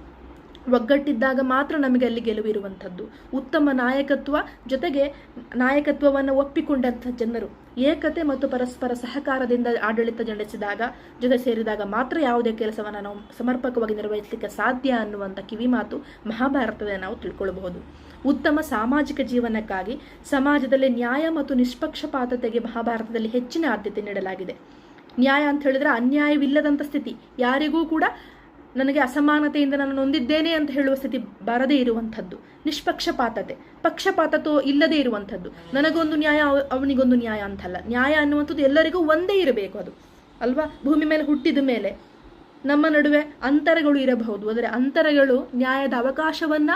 ಒಗ್ಗಟ್ಟಿದ್ದಾಗ ಮಾತ್ರ ನಮಗೆ ಅಲ್ಲಿ ಗೆಲುವಿರುವಂಥದ್ದು. ಉತ್ತಮ ನಾಯಕತ್ವ ಜೊತೆಗೆ ನಾಯಕತ್ವವನ್ನು ಒಪ್ಪಿಕೊಂಡಂಥ ಜನರು, ಏಕತೆ ಮತ್ತು ಪರಸ್ಪರ ಸಹಕಾರದಿಂದ ಆಡಳಿತ ನಡೆಸಿದಾಗ, ಜೊತೆ ಸೇರಿದಾಗ ಮಾತ್ರ ಯಾವುದೇ ಕೆಲಸವನ್ನು ನಾವು ಸಮರ್ಪಕವಾಗಿ ನಿರ್ವಹಿಸಲಿಕ್ಕೆ ಸಾಧ್ಯ ಅನ್ನುವಂಥ ಕಿವಿಮಾತು ಮಹಾಭಾರತದ ನಾವು ತಿಳ್ಕೊಳ್ಬಹುದು. ಉತ್ತಮ ಸಾಮಾಜಿಕ ಜೀವನಕ್ಕಾಗಿ ಸಮಾಜದಲ್ಲಿ ನ್ಯಾಯ ಮತ್ತು ನಿಷ್ಪಕ್ಷಪಾತತೆಗೆ ಮಹಾಭಾರತದಲ್ಲಿ ಹೆಚ್ಚಿನ ಆದ್ಯತೆ ನೀಡಲಾಗಿದೆ. ನ್ಯಾಯ ಅಂತ ಹೇಳಿದ್ರೆ ಅನ್ಯಾಯವಿಲ್ಲದಂಥ ಸ್ಥಿತಿ. ಯಾರಿಗೂ ಕೂಡ ನನಗೆ ಅಸಮಾನತೆಯಿಂದ ನಾನು ನೊಂದಿದ್ದೇನೆ ಅಂತ ಹೇಳುವ ಸ್ಥಿತಿ ಬರದೇ ಇರುವಂಥದ್ದು. ನಿಷ್ಪಕ್ಷಪಾತತೆ. ಪಕ್ಷಪಾತತೋ ಇಲ್ಲದೇ ಇರುವಂಥದ್ದು. ನನಗೊಂದು ನ್ಯಾಯ, ಅವ- ಅವನಿಗೊಂದು ನ್ಯಾಯ ಅಂತಲ್ಲ. ನ್ಯಾಯ ಅನ್ನುವಂಥದ್ದು ಎಲ್ಲರಿಗೂ ಒಂದೇ ಇರಬೇಕು ಅದು. ಅಲ್ವಾ? ಭೂಮಿ ಮೇಲೆ ಹುಟ್ಟಿದ ಮೇಲೆ ನಮ್ಮ ನಡುವೆ ಅಂತರಗಳು ಇರಬಹುದು. ಆದರೆ ಅಂತರಗಳು ನ್ಯಾಯದ ಅವಕಾಶವನ್ನ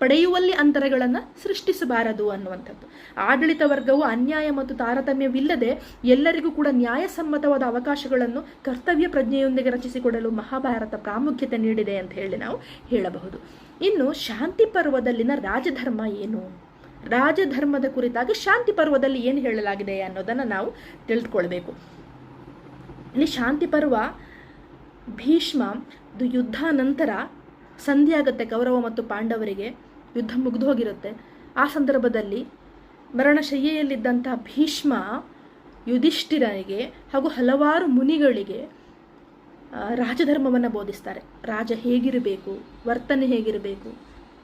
ಪಡೆಯುವಲ್ಲಿ ಅಂತರಗಳನ್ನು ಸೃಷ್ಟಿಸಬಾರದು ಅನ್ನುವಂಥದ್ದು. ಆಡಳಿತ ವರ್ಗವು ಅನ್ಯಾಯ ಮತ್ತು ತಾರತಮ್ಯವಿಲ್ಲದೆ ಎಲ್ಲರಿಗೂ ಕೂಡ ನ್ಯಾಯಸಮ್ಮತವಾದ ಅವಕಾಶಗಳನ್ನು ಕರ್ತವ್ಯ ಪ್ರಜ್ಞೆಯೊಂದಿಗೆ ರಚಿಸಿಕೊಡಲು ಮಹಾಭಾರತ ಪ್ರಾಮುಖ್ಯತೆ ನೀಡಿದೆ ಅಂತ ಹೇಳಿ ನಾವು ಹೇಳಬಹುದು. ಇನ್ನು ಶಾಂತಿ ಪರ್ವದಲ್ಲಿನ ರಾಜಧರ್ಮ ಏನು? ರಾಜಧರ್ಮದ ಕುರಿತಾಗಿ ಶಾಂತಿ ಪರ್ವದಲ್ಲಿ ಏನು ಹೇಳಲಾಗಿದೆ ಅನ್ನೋದನ್ನು ನಾವು ತಿಳಿದುಕೊಳ್ಬೇಕು ಇಲ್ಲಿ ಶಾಂತಿ ಪರ್ವ ಭೀಷ್ಮ ಯುದ್ಧ ನಂತರ ಸಂಧಿ ಕೌರವ ಮತ್ತು ಪಾಂಡವರಿಗೆ. ಯುದ್ಧ ಮುಗಿದು ಹೋಗಿರುತ್ತೆ. ಆ ಸಂದರ್ಭದಲ್ಲಿ ಮರಣಶಯ್ಯೆಯಲ್ಲಿದ್ದಂಥ ಭೀಷ್ಮ ಯುಧಿಷ್ಠಿರನಿಗೆ ಹಾಗೂ ಹಲವಾರು ಮುನಿಗಳಿಗೆ ರಾಜಧರ್ಮವನ್ನು ಬೋಧಿಸ್ತಾರೆ. ರಾಜ ಹೇಗಿರಬೇಕು, ವರ್ತನೆ ಹೇಗಿರಬೇಕು,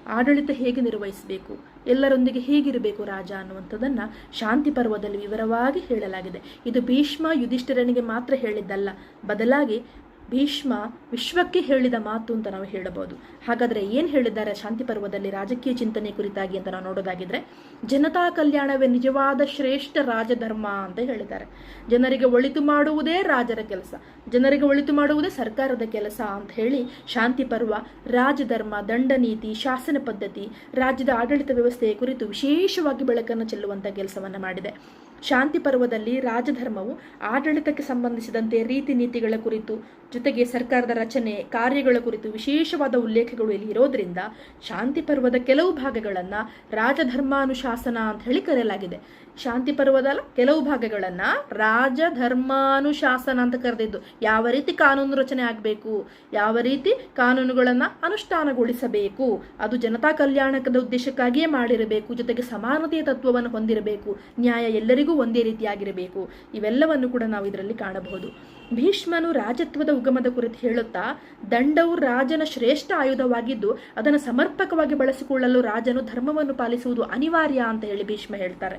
ಆಡಳಿತ ಹೇಗೆ ನಿರ್ವಹಿಸಬೇಕು, ಎಲ್ಲರೊಂದಿಗೆ ಹೇಗಿರಬೇಕು ರಾಜ ಅನ್ನುವಂಥದ್ದನ್ನು ಶಾಂತಿ ಪರ್ವದಲ್ಲಿ ವಿವರವಾಗಿ ಹೇಳಲಾಗಿದೆ. ಇದು ಭೀಷ್ಮ ಯುಧಿಷ್ಠಿರನಿಗೆ ಮಾತ್ರ ಹೇಳಿದ್ದಲ್ಲ. ಬದಲಾಗಿ ಭೀಷ್ಮ ವಿಶ್ವಕ್ಕೆ ಹೇಳಿದ ಮಾತು ಅಂತ ನಾವು ಹೇಳಬಹುದು. ಹಾಗಾದರೆ ಏನು ಹೇಳಿದ್ದಾರೆ ಶಾಂತಿ ಪರ್ವದಲ್ಲಿ ರಾಜಕೀಯ ಚಿಂತನೆ ಕುರಿತಾಗಿ ಅಂತ ನಾವು ನೋಡೋದಾಗಿದ್ರೆ, ಜನತಾ ಕಲ್ಯಾಣವೇ ನಿಜವಾದ ಶ್ರೇಷ್ಠ ರಾಜಧರ್ಮ ಅಂತ ಹೇಳಿದ್ದಾರೆ. ಜನರಿಗೆ ಒಳಿತು ಮಾಡುವುದೇ ರಾಜರ ಕೆಲಸ, ಜನರಿಗೆ ಒಳಿತು ಮಾಡುವುದೇ ಸರ್ಕಾರದ ಕೆಲಸ ಅಂತ ಹೇಳಿ ಶಾಂತಿ ಪರ್ವ, ರಾಜಧರ್ಮ ದಂಡನೀತಿ ಶಾಸನ ಪದ್ಧತಿ, ರಾಜ್ಯದ ಆಡಳಿತ ವ್ಯವಸ್ಥೆಯ ಕುರಿತು ವಿಶೇಷವಾಗಿ ಬೆಳಕನ್ನು ಚೆಲ್ಲುವಂಥ ಕೆಲಸವನ್ನು ಮಾಡಿದೆ. ಶಾಂತಿ ಪರ್ವದಲ್ಲಿ ರಾಜಧರ್ಮವು ಆಡಳಿತಕ್ಕೆ ಸಂಬಂಧಿಸಿದಂತೆ ರೀತಿ ನೀತಿಗಳ ಕುರಿತು, ಜೊತೆಗೆ ಸರ್ಕಾರದ ರಚನೆ, ಕಾರ್ಯಗಳ ಕುರಿತು ವಿಶೇಷವಾದ ಉಲ್ಲೇಖಗಳು ಇಲ್ಲಿ ಇರೋದ್ರಿಂದ ಶಾಂತಿ ಪರ್ವದ ಕೆಲವು ಭಾಗಗಳನ್ನು ರಾಜಧರ್ಮಾನುಶಾಸನ ಅಂತ ಹೇಳಿ ಕರೆಯಲಾಗಿದೆ. ಶಾಂತಿ ಪರ್ವದ ಕೆಲವು ಭಾಗಗಳನ್ನು ರಾಜಧರ್ಮಾನುಶಾಸನ ಅಂತ ಕರೆದಿದ್ದು. ಯಾವ ರೀತಿ ಕಾನೂನು ರಚನೆ ಆಗಬೇಕು, ಯಾವ ರೀತಿ ಕಾನೂನುಗಳನ್ನು ಅನುಷ್ಠಾನಗೊಳಿಸಬೇಕು, ಅದು ಜನತಾ ಕಲ್ಯಾಣಕದ ಉದ್ದೇಶಕ್ಕಾಗಿಯೇ ಮಾಡಿರಬೇಕು, ಜೊತೆಗೆ ಸಮಾನತೆಯ ತತ್ವವನ್ನು ಹೊಂದಿರಬೇಕು, ನ್ಯಾಯ ಎಲ್ಲರಿಗೂ ಒಂದೇ ರೀತಿಯಾಗಿರಬೇಕು. ಇವೆಲ್ಲವನ್ನು ಕೂಡ ನಾವು ಇದರಲ್ಲಿ ಕಾಣಬಹುದು. ಭೀಷ್ಮನು ರಾಜತ್ವದ ಉಗಮದ ಕುರಿತು ಹೇಳುತ್ತಾ, ದಂಡವು ರಾಜನ ಶ್ರೇಷ್ಠ ಆಯುಧವಾಗಿದ್ದು, ಅದನ್ನು ಸಮರ್ಪಕವಾಗಿ ಬಳಸಿಕೊಳ್ಳಲು ರಾಜನು ಧರ್ಮವನ್ನು ಪಾಲಿಸುವುದು ಅನಿವಾರ್ಯ ಅಂತ ಹೇಳಿ ಭೀಷ್ಮ ಹೇಳ್ತಾರೆ.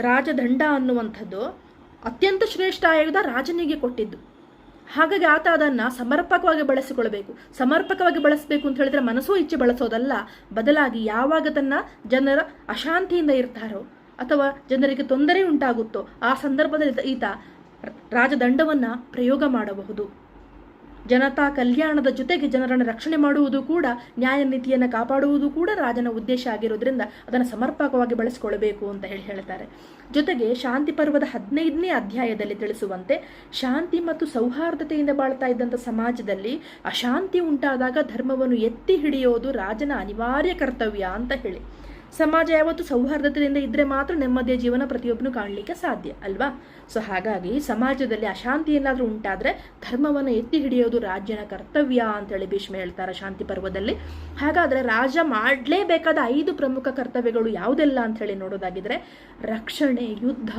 ರಾಜದಂಡ ಅನ್ನುವಂಥದ್ದು ಅತ್ಯಂತ ಶ್ರೇಷ್ಠ ಆಯುಧ ರಾಜನಿಗೆ ಕೊಟ್ಟಿದ್ದು. ಹಾಗಾಗಿ ಆತ ಅದನ್ನು ಸಮರ್ಪಕವಾಗಿ ಬಳಸಿಕೊಳ್ಳಬೇಕು. ಸಮರ್ಪಕವಾಗಿ ಬಳಸಬೇಕು ಅಂತ ಹೇಳಿದ್ರೆ ಮನಸ್ಸು ಇಚ್ಛೆ ಬಳಸೋದಲ್ಲ. ಬದಲಾಗಿ ಯಾವಾಗ ತನ್ನ ಜನರ ಅಶಾಂತಿಯಿಂದ ಇರ್ತಾರೋ ಅಥವಾ ಜನರಿಗೆ ತೊಂದರೆ ಉಂಟಾಗುತ್ತೋ ಆ ಸಂದರ್ಭದಲ್ಲಿ ಈತ ರಾಜದಂಡವನ್ನು ಪ್ರಯೋಗ ಮಾಡಬಹುದು. ಜನತಾ ಕಲ್ಯಾಣದ ಜೊತೆಗೆ ಜನರನ್ನು ರಕ್ಷಣೆ ಮಾಡುವುದು ಕೂಡ ನ್ಯಾಯ ನೀತಿಯನ್ನು ಕಾಪಾಡುವುದು ಕೂಡ ರಾಜನ ಉದ್ದೇಶ ಆಗಿರೋದ್ರಿಂದ ಅದನ್ನು ಸಮರ್ಪಕವಾಗಿ ಬಳಸಿಕೊಳ್ಳಬೇಕು ಅಂತ ಹೇಳಿ ಹೇಳ್ತಾರೆ. ಜೊತೆಗೆ ಶಾಂತಿ ಪರ್ವದ ಹದಿನೈದನೇ ಅಧ್ಯಾಯದಲ್ಲಿ ತಿಳಿಸುವಂತೆ ಶಾಂತಿ ಮತ್ತು ಸೌಹಾರ್ದತೆಯಿಂದ ಬಾಳ್ತಾ ಇದ್ದಂಥ ಸಮಾಜದಲ್ಲಿ ಅಶಾಂತಿ ಉಂಟಾದಾಗ ಧರ್ಮವನ್ನು ಎತ್ತಿ ಹಿಡಿಯೋದು ರಾಜನ ಅನಿವಾರ್ಯ ಕರ್ತವ್ಯ ಅಂತ ಹೇಳಿ. ಸಮಾಜ ಯಾವತ್ತು ಸೌಹಾರ್ದತೆಯಿಂದ ಇದ್ರೆ ಮಾತ್ರ ನೆಮ್ಮದಿಯ ಜೀವನ ಪ್ರತಿಯೊಬ್ಬನು ಕಾಣಲಿಕ್ಕೆ ಸಾಧ್ಯ, ಅಲ್ವಾ? ಸೊ ಹಾಗಾಗಿ ಸಮಾಜದಲ್ಲಿ ಅಶಾಂತಿ ಏನಾದರೂ ಉಂಟಾದ್ರೆ ಧರ್ಮವನ್ನು ಎತ್ತಿ ಹಿಡಿಯೋದು ರಾಜ್ಯನ ಕರ್ತವ್ಯ ಅಂತೇಳಿ ಭೀಷ್ಮ ಹೇಳ್ತಾರೆ ಶಾಂತಿ ಪರ್ವದಲ್ಲಿ. ಹಾಗಾದ್ರೆ ರಾಜ ಮಾಡಲೇಬೇಕಾದ ಐದು ಪ್ರಮುಖ ಕರ್ತವ್ಯಗಳು ಯಾವುದೆಲ್ಲ ಅಂತ ಹೇಳಿ ನೋಡೋದಾಗಿದ್ರೆ ರಕ್ಷಣೆ, ಯುದ್ಧ,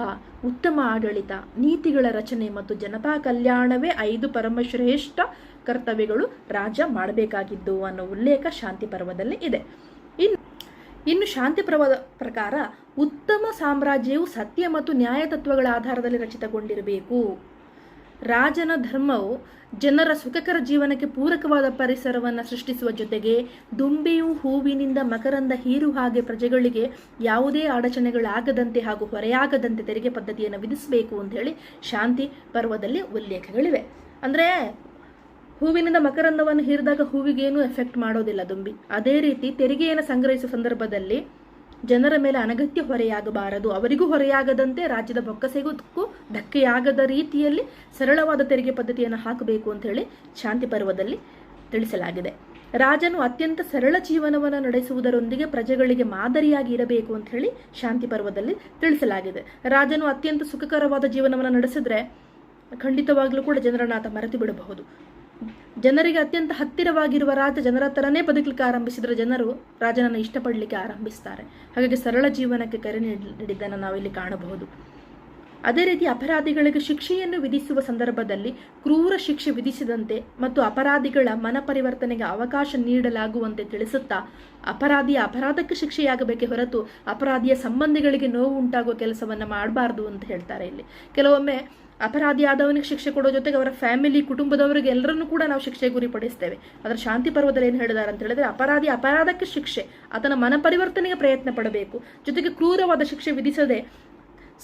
ಉತ್ತಮ ಆಡಳಿತ, ನೀತಿಗಳ ರಚನೆ ಮತ್ತು ಜನತಾ ಕಲ್ಯಾಣವೇ ಐದು ಪರಮಶ್ರೇಷ್ಠ ಕರ್ತವ್ಯಗಳು ರಾಜ ಮಾಡಬೇಕಾಗಿದ್ದು ಅನ್ನೋ ಉಲ್ಲೇಖ ಶಾಂತಿ ಪರ್ವದಲ್ಲಿ ಇದೆ. ಇನ್ನು ಇನ್ನು ಶಾಂತಿ ಪ್ರವಾದ ಪ್ರಕಾರ ಉತ್ತಮ ಸಾಮ್ರಾಜ್ಯವು ಸತ್ಯ ಮತ್ತು ನ್ಯಾಯ ತತ್ವಗಳ ಆಧಾರದಲ್ಲಿ ರಚಿತಗೊಂಡಿರಬೇಕು. ರಾಜನ ಧರ್ಮವು ಜನರ ಸುಖಕರ ಜೀವನಕ್ಕೆ ಪೂರಕವಾದ ಪರಿಸರವನ್ನು ಸೃಷ್ಟಿಸುವ ಜೊತೆಗೆ ದುಂಬೆಯು ಹೂವಿನಿಂದ ಮಕರಂದ ಹೀರು ಹಾಗೆ ಪ್ರಜೆಗಳಿಗೆ ಯಾವುದೇ ಅಡಚಣೆಗಳಾಗದಂತೆ ಹಾಗೂ ಹೊರೆಯಾಗದಂತೆ ತೆರಿಗೆ ಪದ್ಧತಿಯನ್ನು ವಿಧಿಸಬೇಕು ಅಂತ ಹೇಳಿ ಶಾಂತಿ ಪರ್ವದಲ್ಲಿ ಉಲ್ಲೇಖಗಳಿವೆ. ಅಂದರೆ ಹೂವಿನಿಂದ ಮಕರಂದವನ್ನು ಹೀರಿದಾಗ ಹೂವಿಗೇನು ಎಫೆಕ್ಟ್ ಮಾಡೋದಿಲ್ಲ ದುಂಬಿ. ಅದೇ ರೀತಿ ತೆರಿಗೆಯನ್ನು ಸಂಗ್ರಹಿಸುವ ಸಂದರ್ಭದಲ್ಲಿ ಜನರ ಮೇಲೆ ಅನಗತ್ಯ ಹೊರೆಯಾಗಬಾರದು. ಅವರಿಗೂ ಹೊರೆಯಾಗದಂತೆ ರಾಜ್ಯದ ಬೊಕ್ಕಸೆಗೂ ಧಕ್ಕೆಯಾಗದ ರೀತಿಯಲ್ಲಿ ಸರಳವಾದ ತೆರಿಗೆ ಪದ್ಧತಿಯನ್ನು ಹಾಕಬೇಕು ಅಂತ ಹೇಳಿ ಶಾಂತಿ ಪರ್ವದಲ್ಲಿ ತಿಳಿಸಲಾಗಿದೆ. ರಾಜನು ಅತ್ಯಂತ ಸರಳ ಜೀವನವನ್ನು ನಡೆಸುವುದರೊಂದಿಗೆ ಪ್ರಜೆಗಳಿಗೆ ಮಾದರಿಯಾಗಿ ಇರಬೇಕು ಅಂತ ಹೇಳಿ ಶಾಂತಿ ಪರ್ವದಲ್ಲಿ ತಿಳಿಸಲಾಗಿದೆ. ರಾಜನು ಅತ್ಯಂತ ಸುಖಕರವಾದ ಜೀವನವನ್ನು ನಡೆಸಿದ್ರೆ ಖಂಡಿತವಾಗ್ಲೂ ಕೂಡ ಜನರನ್ನು ಆತ ಮರೆತು ಬಿಡಬಹುದು. ಜನರಿಗೆ ಅತ್ಯಂತ ಹತ್ತಿರವಾಗಿರುವ ರಾಜ ಜನರ ಥರನೇ ಬದುಕಲಿಕ್ಕೆ ಆರಂಭಿಸಿದರೆ ಜನರು ರಾಜನನ್ನು ಇಷ್ಟಪಡಲಿಕ್ಕೆ ಆರಂಭಿಸ್ತಾರೆ. ಹಾಗಾಗಿ ಸರಳ ಜೀವನಕ್ಕೆ ಕರೆ ನೀಡಿದ್ದನ್ನು ನಾವಿಲ್ಲಿ ಕಾಣಬಹುದು. ಅದೇ ರೀತಿ ಅಪರಾಧಿಗಳಿಗೆ ಶಿಕ್ಷೆಯನ್ನು ವಿಧಿಸುವ ಸಂದರ್ಭದಲ್ಲಿ ಕ್ರೂರ ಶಿಕ್ಷೆ ವಿಧಿಸಿದಂತೆ ಮತ್ತು ಅಪರಾಧಿಗಳ ಮನ ಪರಿವರ್ತನೆಗೆ ಅವಕಾಶ ನೀಡಲಾಗುವಂತೆ ತಿಳಿಸುತ್ತಾ ಅಪರಾಧಿಯ ಅಪರಾಧಕ್ಕೆ ಶಿಕ್ಷೆಯಾಗಬೇಕೆ ಹೊರತು ಅಪರಾಧಿಯ ಸಂಬಂಧಿಗಳಿಗೆ ನೋವು ಉಂಟಾಗುವ ಕೆಲಸವನ್ನು ಮಾಡಬಾರ್ದು ಅಂತ ಹೇಳ್ತಾರೆ ಇಲ್ಲಿ. ಕೆಲವೊಮ್ಮೆ ಅಪರಾಧಿ ಆದವನಿಗೆ ಶಿಕ್ಷೆ ಕೊಡೋ ಜೊತೆಗೆ ಅವರ ಫ್ಯಾಮಿಲಿ, ಕುಟುಂಬದವರಿಗೆ ಎಲ್ಲರನ್ನೂ ಕೂಡ ನಾವು ಶಿಕ್ಷೆ ಗುರಿಪಡಿಸ್ತೇವೆ. ಅದರ ಶಾಂತಿ ಪರ್ವದಲ್ಲಿ ಏನು ಹೇಳಿದ್ದಾರೆ ಅಂತ ಹೇಳಿದ್ರೆ, ಅಪರಾಧಿ ಅಪರಾಧಕ್ಕೆ ಶಿಕ್ಷೆ, ಆತನ ಮನ ಪರಿವರ್ತನೆಗೆ ಪ್ರಯತ್ನ ಪಡಬೇಕು. ಜೊತೆಗೆ ಕ್ರೂರವಾದ ಶಿಕ್ಷೆ ವಿಧಿಸದೆ,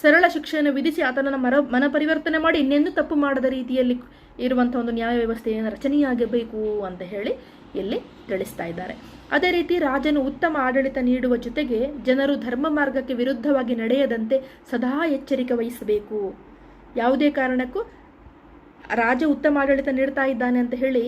ಸರಳ ಶಿಕ್ಷೆಯನ್ನು ವಿಧಿಸಿ ಆತನನ್ನು ಮರ ಮನ ಪರಿವರ್ತನೆ ಮಾಡಿ ಇನ್ನೆಂದು ತಪ್ಪು ಮಾಡದ ರೀತಿಯಲ್ಲಿ ಇರುವಂಥ ಒಂದು ನ್ಯಾಯ ವ್ಯವಸ್ಥೆಯನ್ನು ರಚನೆಯಾಗಬೇಕು ಅಂತ ಹೇಳಿ ಇಲ್ಲಿ ತಿಳಿಸ್ತಾ ಇದ್ದಾರೆ. ಅದೇ ರೀತಿ ರಾಜನು ಉತ್ತಮ ಆಡಳಿತ ನೀಡುವ ಜೊತೆಗೆ ಜನರು ಧರ್ಮ ಮಾರ್ಗಕ್ಕೆ ವಿರುದ್ಧವಾಗಿ ನಡೆಯದಂತೆ ಸದಾ ಎಚ್ಚರಿಕೆ ವಹಿಸಬೇಕು. ಯಾವುದೇ ಕಾರಣಕ್ಕೂ ರಾಜ ಉತ್ತಮ ಆಡಳಿತ ನೀಡ್ತಾ ಇದ್ದಾನೆ ಅಂತ ಹೇಳಿ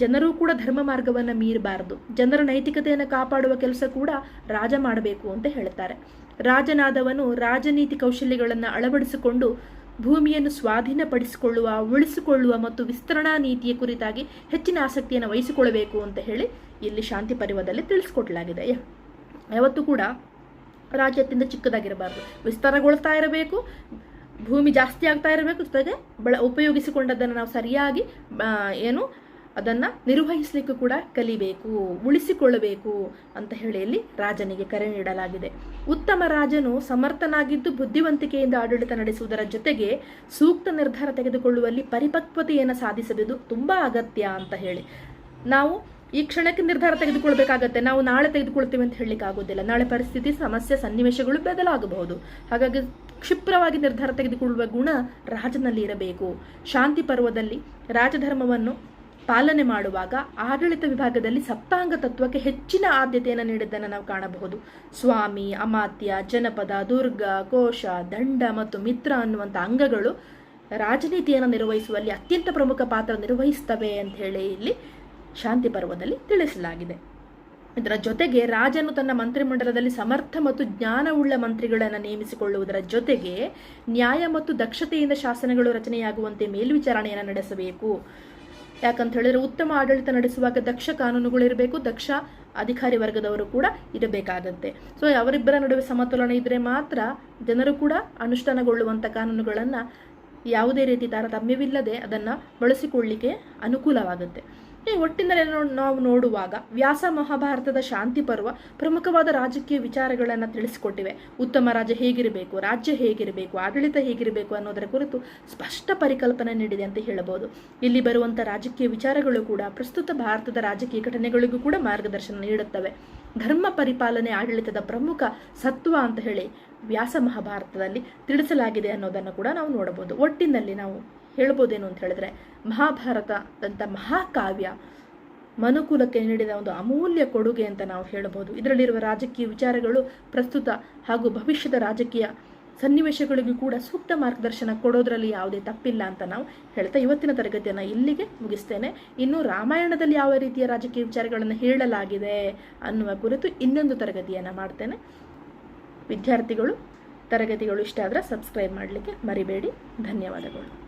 ಜನರೂ ಕೂಡ ಧರ್ಮ ಮಾರ್ಗವನ್ನು ಮೀರಬಾರದು. ಜನರ ನೈತಿಕತೆಯನ್ನು ಕಾಪಾಡುವ ಕೆಲಸ ಕೂಡ ರಾಜ ಮಾಡಬೇಕು ಅಂತ ಹೇಳ್ತಾರೆ. ರಾಜನಾದವನು ರಾಜನೀತಿ ಕೌಶಲ್ಯಗಳನ್ನು ಅಳವಡಿಸಿಕೊಂಡು ಭೂಮಿಯನ್ನು ಸ್ವಾಧೀನಪಡಿಸಿಕೊಳ್ಳುವ, ಉಳಿಸಿಕೊಳ್ಳುವ ಮತ್ತು ವಿಸ್ತರಣಾ ನೀತಿಯ ಕುರಿತಾಗಿ ಹೆಚ್ಚಿನ ಆಸಕ್ತಿಯನ್ನು ವಹಿಸಿಕೊಳ್ಳಬೇಕು ಅಂತ ಹೇಳಿ ಇಲ್ಲಿ ಶಾಂತಿ ಪರ್ವದಲ್ಲಿ ತಿಳಿಸ್ಕೊಡ್ಲಾಗಿದೆ ಯಾವತ್ತೂ ಕೂಡ ರಾಜ್ಯದಿಂದ ಚಿಕ್ಕದಾಗಿರಬಾರ್ದು. ವಿಸ್ತಾರಗೊಳ್ತಾ ಇರಬೇಕು. ಭೂಮಿ ಜಾಸ್ತಿ ಆಗ್ತಾ ಇರಬೇಕು, ಜೊತೆಗೆ ಬಳ ಉಪಯೋಗಿಸಿಕೊಂಡದನ್ನು ನಾವು ಸರಿಯಾಗಿ ಏನು, ಅದನ್ನು ನಿರ್ವಹಿಸಲಿಕ್ಕೂ ಕೂಡ ಕಲಿಬೇಕು, ಉಳಿಸಿಕೊಳ್ಳಬೇಕು ಅಂತ ಹೇಳಿ ಇಲ್ಲಿ ರಾಜನಿಗೆ ಕರೆ ನೀಡಲಾಗಿದೆ. ಉತ್ತಮ ರಾಜನು ಸಮರ್ಥನಾಗಿದ್ದು ಬುದ್ಧಿವಂತಿಕೆಯಿಂದ ಆಡಳಿತ ನಡೆಸುವುದರ ಜೊತೆಗೆ ಸೂಕ್ತ ನಿರ್ಧಾರ ತೆಗೆದುಕೊಳ್ಳುವಲ್ಲಿ ಪರಿಪಕ್ವತೆಯನ್ನು ಸಾಧಿಸಬೇಕು ತುಂಬ ಅಗತ್ಯ ಅಂತ ಹೇಳಿ. ನಾವು ಈ ಕ್ಷಣಕ್ಕೆ ನಿರ್ಧಾರ ತೆಗೆದುಕೊಳ್ಬೇಕಾಗತ್ತೆ, ನಾವು ನಾಳೆ ತೆಗೆದುಕೊಳ್ತೀವಿ ಅಂತ ಹೇಳಲಿಕ್ಕೆ ಆಗೋದಿಲ್ಲ ನಾಳೆ ಪರಿಸ್ಥಿತಿ, ಸಮಸ್ಯೆ, ಸನ್ನಿವೇಶಗಳು ಬದಲಾಗಬಹುದು. ಹಾಗಾಗಿ ಕ್ಷಿಪ್ರವಾಗಿ ನಿರ್ಧಾರ ತೆಗೆದುಕೊಳ್ಳುವ ಗುಣ ರಾಜನಲ್ಲಿ ಇರಬೇಕು. ಶಾಂತಿ ಪರ್ವದಲ್ಲಿ ರಾಜಧರ್ಮವನ್ನು ಪಾಲನೆ ಮಾಡುವಾಗ ಆಡಳಿತ ವಿಭಾಗದಲ್ಲಿ ಸಪ್ತಾಂಗ ತತ್ವಕ್ಕೆ ಹೆಚ್ಚಿನ ಆದ್ಯತೆಯನ್ನು ನೀಡಿದ್ದನ್ನು ನಾವು ಕಾಣಬಹುದು. ಸ್ವಾಮಿ, ಅಮಾತ್ಯ, ಜನಪದ, ದುರ್ಗ, ಕೋಶ, ದಂಡ ಮತ್ತು ಮಿತ್ರ ಅನ್ನುವಂಥ ಅಂಗಗಳು ರಾಜನೀತಿಯನ್ನು ನಿರ್ವಹಿಸುವಲ್ಲಿ ಅತ್ಯಂತ ಪ್ರಮುಖ ಪಾತ್ರ ನಿರ್ವಹಿಸ್ತವೆ ಅಂತ ಹೇಳಿ ಇಲ್ಲಿ ಶಾಂತಿ ಪರ್ವದಲ್ಲಿ ತಿಳಿಸಲಾಗಿದೆ. ಇದರ ಜೊತೆಗೆ ರಾಜನು ತನ್ನ ಮಂತ್ರಿಮಂಡಲದಲ್ಲಿ ಸಮರ್ಥ ಮತ್ತು ಜ್ಞಾನವುಳ್ಳ ಮಂತ್ರಿಗಳನ್ನು ನೇಮಿಸಿಕೊಳ್ಳುವುದರ ಜೊತೆಗೆ ನ್ಯಾಯ ಮತ್ತು ದಕ್ಷತೆಯಿಂದ ಶಾಸನಗಳು ರಚನೆಯಾಗುವಂತೆ ಮೇಲ್ವಿಚಾರಣೆಯನ್ನು ನಡೆಸಬೇಕು. ಯಾಕಂತ ಹೇಳಿದ್ರೆ ಉತ್ತಮ ಆಡಳಿತ ನಡೆಸುವಾಗ ದಕ್ಷ ಕಾನೂನುಗಳಿರಬೇಕು, ದಕ್ಷ ಅಧಿಕಾರಿ ವರ್ಗದವರು ಕೂಡ ಇರಬೇಕಾಗತ್ತೆ. ಸೊ ಅವರಿಬ್ಬರ ನಡುವೆ ಸಮತೋಲನ ಇದ್ದರೆ ಮಾತ್ರ ಜನರು ಕೂಡ ಅನುಷ್ಠಾನಗೊಳ್ಳುವಂಥ ಕಾನೂನುಗಳನ್ನು ಯಾವುದೇ ರೀತಿ ತಾರತಮ್ಯವಿಲ್ಲದೆ ಅದನ್ನು ಬಳಸಿಕೊಳ್ಳಿಕ್ಕೆ ಅನುಕೂಲವಾಗುತ್ತೆ. ಒಟ್ಟಿನಲ್ಲಿ ನೋ- ನಾವು ನೋಡುವಾಗ ವ್ಯಾಸ ಮಹಾಭಾರತದ ಶಾಂತಿ ಪರ್ವ ಪ್ರಮುಖವಾದ ರಾಜಕೀಯ ವಿಚಾರಗಳನ್ನು ತಿಳಿಸಿಕೊಟ್ಟಿವೆ. ಉತ್ತಮ ರಾಜ್ಯ ಹೇಗಿರಬೇಕು ರಾಜ್ಯ ಹೇಗಿರಬೇಕು, ಆಡಳಿತ ಹೇಗಿರಬೇಕು ಅನ್ನೋದರ ಕುರಿತು ಸ್ಪಷ್ಟ ಪರಿಕಲ್ಪನೆ ನೀಡಿದೆ ಅಂತ ಹೇಳಬಹುದು. ಇಲ್ಲಿ ಬರುವಂಥ ರಾಜಕೀಯ ವಿಚಾರಗಳು ಕೂಡ ಪ್ರಸ್ತುತ ಭಾರತದ ರಾಜಕೀಯ ಘಟನೆಗಳಿಗೂ ಕೂಡ ಮಾರ್ಗದರ್ಶನ ನೀಡುತ್ತವೆ. ಧರ್ಮ ಪರಿಪಾಲನೆ ಆಡಳಿತದ ಪ್ರಮುಖ ಸತ್ವ ಅಂತ ಹೇಳಿ ವ್ಯಾಸ ಮಹಾಭಾರತದಲ್ಲಿ ತಿಳಿಸಲಾಗಿದೆ ಅನ್ನೋದನ್ನು ಕೂಡ ನಾವು ನೋಡಬಹುದು. ಒಟ್ಟಿನಲ್ಲಿ ನಾವು ಹೇಳ್ಬೋದೇನು ಅಂತ ಹೇಳಿದ್ರೆ ಮಹಾಭಾರತದಂಥ ಮಹಾಕಾವ್ಯ ಮನುಕುಲಕ್ಕೆ ನೀಡಿದ ಒಂದು ಅಮೂಲ್ಯ ಕೊಡುಗೆ ಅಂತ ನಾವು ಹೇಳಬಹುದು ಇದರಲ್ಲಿರುವ ರಾಜಕೀಯ ವಿಚಾರಗಳು ಪ್ರಸ್ತುತ ಹಾಗೂ ಭವಿಷ್ಯದ ರಾಜಕೀಯ ಸನ್ನಿವೇಶಗಳಿಗೂ ಕೂಡ ಸೂಕ್ತ ಮಾರ್ಗದರ್ಶನ ಕೊಡೋದ್ರಲ್ಲಿ ಯಾವುದೇ ತಪ್ಪಿಲ್ಲ ಅಂತ ನಾವು ಹೇಳ್ತಾ ಇವತ್ತಿನ ತರಗತಿಯನ್ನು ಇಲ್ಲಿಗೆ ಮುಗಿಸ್ತೇನೆ. ಇನ್ನು ರಾಮಾಯಣದಲ್ಲಿ ಯಾವ ರೀತಿಯ ರಾಜಕೀಯ ವಿಚಾರಗಳನ್ನು ಹೇಳಲಾಗಿದೆ ಅನ್ನುವ ಕುರಿತು ಇನ್ನೊಂದು ತರಗತಿಯನ್ನು ಮಾಡ್ತೇನೆ. ವಿದ್ಯಾರ್ಥಿಗಳು, ತರಗತಿಗಳು ಇಷ್ಟ ಆದರೆ ಸಬ್ಸ್ಕ್ರೈಬ್ ಮಾಡಲಿಕ್ಕೆ ಮರಿಬೇಡಿ. ಧನ್ಯವಾದಗಳು.